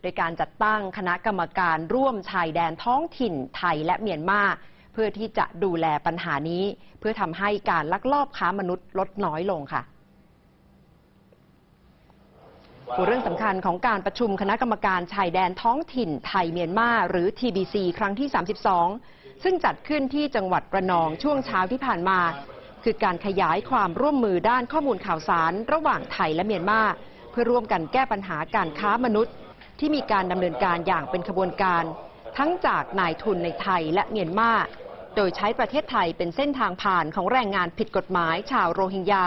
โดยการจัดตั้งคณะกรรมการร่วมชายแดนท้องถิ่นไทยและเมียนมา เพื่อที่จะดูแลปัญหานี้ เพื่อทำให้การลักลอบค้ามนุษย์ลดน้อยลงค่ะหัวเรื่องสำคัญของการประชุมคณะกรรมการชายแดนท้องถิ่นไทยเมียนมาหรือ TBC ครั้งที่ 32 ซึ่งจัดขึ้นที่จังหวัดระนองช่วงเช้าที่ผ่านมา คือการขยายความร่วมมือด้านข้อมูลข่าวสาร ระหว่างไทยและเมียนมาเพื่อร่วมกันแก้ปัญหาการค้ามนุษย์ ที่มีการดำเนินการอย่างเป็นขบวนการ ทั้งจากนายทุนในไทยและเมียนมา โดยใช้ประเทศไทยเป็นเส้นทางผ่านของแรงงานผิดกฎหมายชาวโรฮิงญา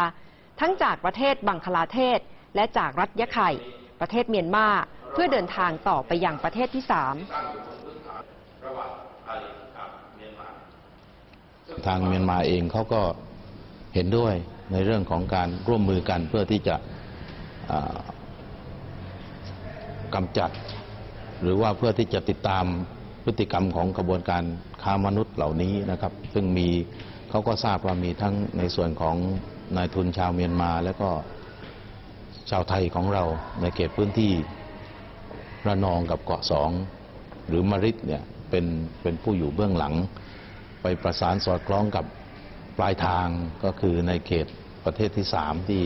ทั้งจากประเทศบังคลาเทศ และจากรัฐยะไข่ ประเทศเมียนมา เพื่อเดินทางต่อไปยังประเทศที่สามทางเมียนมาเองเขาก็เห็นด้วยในเรื่องของการร่วมมือกันเพื่อที่จะ อ่ากำจัด หรือว่าเพื่อที่จะติดตามพฤติกรรมของกระบวนการค้ามนุษย์เหล่านี้นะครับ ซึ่งมีเขาก็ทราบว่ามีทั้งในส่วนของนายทุนชาวเมียนมา และก็ชาวไทยของเราในเขตพื้นที่ระนองกับเกาะสองหรือมริดเนี่ยเป็นเป็นผู้อยู่เบื้องหลัง ไปประสานสอดคล้องกับปลายทางก็คือในเขตประเทศที่สามที่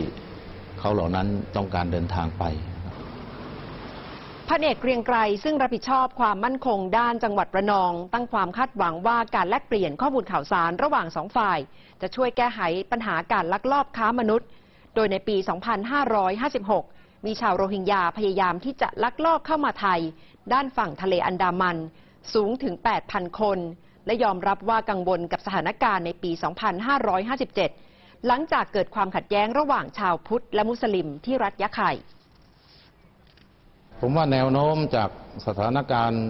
เขาเหล่านั้นต้องการเดินทางไป พันเอกเกรียงไกรซึ่งรับผิดชอบความมั่นคงด้านจังหวัดระนอง ตั้งความคาดหวังว่าการแลกเปลี่ยนข้อมูลข่าวสารระหว่างสองฝ่าย จะช่วยแก้ไขปัญหาการลักลอบค้ามนุษย์ โดยในปี 2556 มีชาวโรฮิงญาพยายามที่จะลักลอบเข้ามาไทย ด้านฝั่งทะเลอันดามัน สูงถึง 8,000 คน และยอมรับว่ากังวลกับสถานการณ์ในปี 2557 หลังจากเกิดความขัดแย้งระหว่างชาวพุทธและมุสลิมที่รัฐยะไข่ ผมว่าแนวโน้มจากสถานการณ์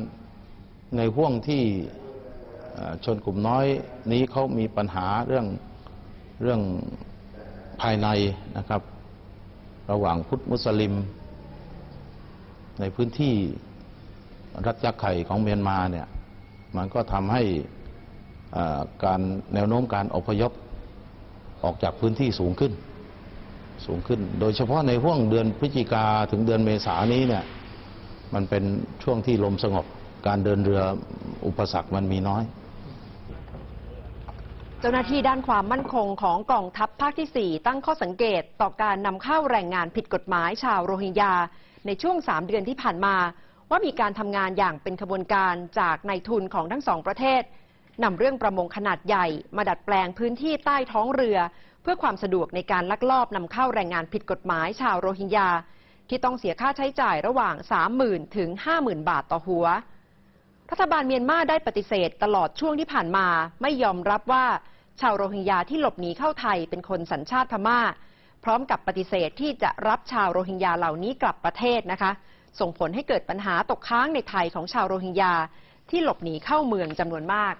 ในห่วงที่ชนกลุ่มน้อยนี้เขามีปัญหาเรื่องเรื่องภายในนะครับ ระหว่างพุทธมุสลิม ในพื้นที่รัฐยักไข่ของเมียนมาเนี่ยมันก็ทำให้การแนวโน้มการอพยพออกจากพื้นที่สูงขึ้น สูงขึ้น โดยเฉพาะในห่วงเดือนพฤศจิกาถึงเดือนเมษานี้เนี่ย มันเป็นช่วงที่ลมสงบ การเดินเรืออุปสรรคมันมีน้อย เจ้าหน้าที่ด้านความมั่นคงของกองทัพภาคที่ 4 ตั้งข้อสังเกตต่อการนำเข้าแรงงานผิดกฎหมายชาวโรฮิงญา ในช่วง 3 เดือนที่ผ่านมา ว่ามีการทำงานอย่างเป็นขบวนการจากนายทุนของทั้งสองประเทศนำเรื่องประมงขนาดใหญ่ มาดัดแปลงพื้นที่ใต้ท้องเรือ เพื่อความสะดวกในการลักลอบนำเข้าแรงงานผิดกฎหมายชาวโรฮิงญา ที่ต้องเสียค่าใช้จ่ายระหว่าง 30,000 ถึง 50,000 บาทต่อหัว รัฐบาลเมียนมาได้ปฏิเสธตลอดช่วงที่ผ่านมาไม่ยอมรับว่าชาวโรฮิงญาที่หลบหนีเข้าไทยเป็นคนสัญชาติพม่า พร้อมกับปฏิเสธที่จะรับชาวโรฮิงญาเหล่านี้กลับประเทศนะคะ ส่งผลให้เกิดปัญหาตกค้างในไทยของชาวโรฮิงญาที่หลบหนีเข้าเมืองจำนวนมาก